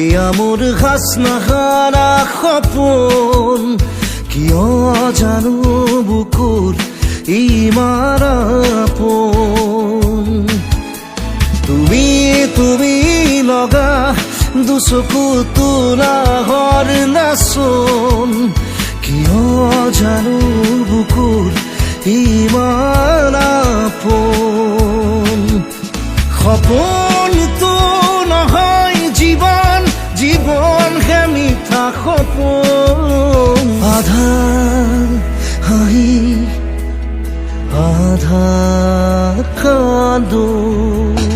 এয়া মোৰ হাসনাহাৰা সপোন কিয় জানো বুকুৰ ইমান আপোন? তুমি তুমি লগা দুচকু তোলাহৰ নাচোন, কিয় জানো বুকুৰ ইমান আপোন? সপোনটো সপোন আধা আধার আধা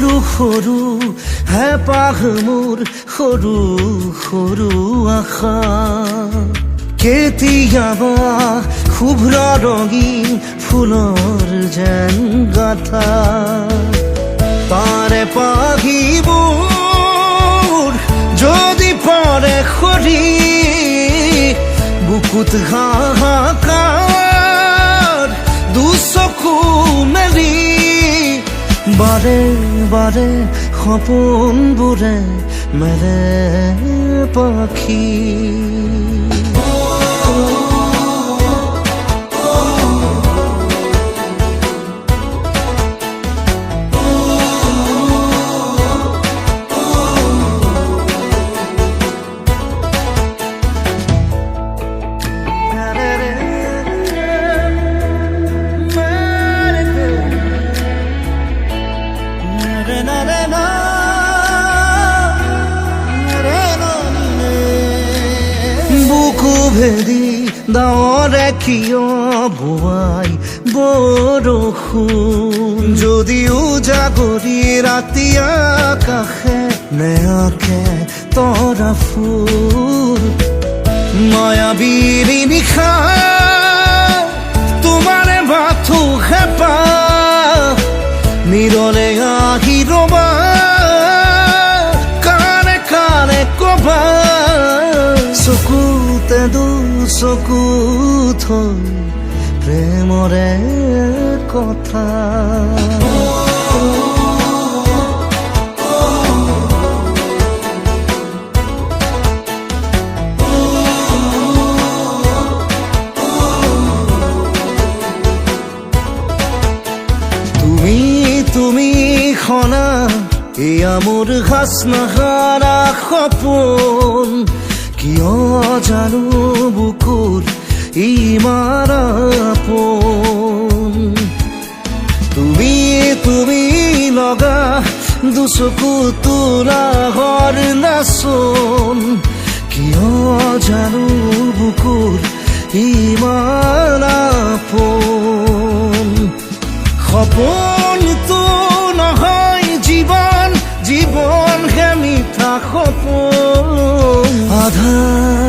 সৰু সৰু হেঁপাহ মোৰ সৰু সৰু আশা কেতিয়াবা শুভ্ৰ ৰঙীন ফুলৰ যেন গাথা। তাৰে পাহিবোৰ যদি পৰে সৰি বুকুত হাহাকাৰ দুচকু মেলি বাৰে বাৰে সপোনবোৰে মেলে পাখি। ভেদি দাৱৰে কিয় বোৱাই বৰষুণ যদিও জাগৰি ৰাতি আকাশে নেয়াকে তৰা ফুল। মায়াবীৰ নিশা তোমাৰে বাথো হেঁপাহ নিৰলে আহি ৰবা থৈ প্ৰেমৰে কথা। তুমি তুমি খনা এয়া মোৰ হাসনাহাৰা সপোন কিয় জানো বুকুৰ আপোন তুমি তুমি লগা দুচকু তোলাহৰ নাচোন কিয় জানো বুকুৰ ইমান আপোন সপোনটো নহয় জীৱন জীৱন হে মিঠা সপোন আধা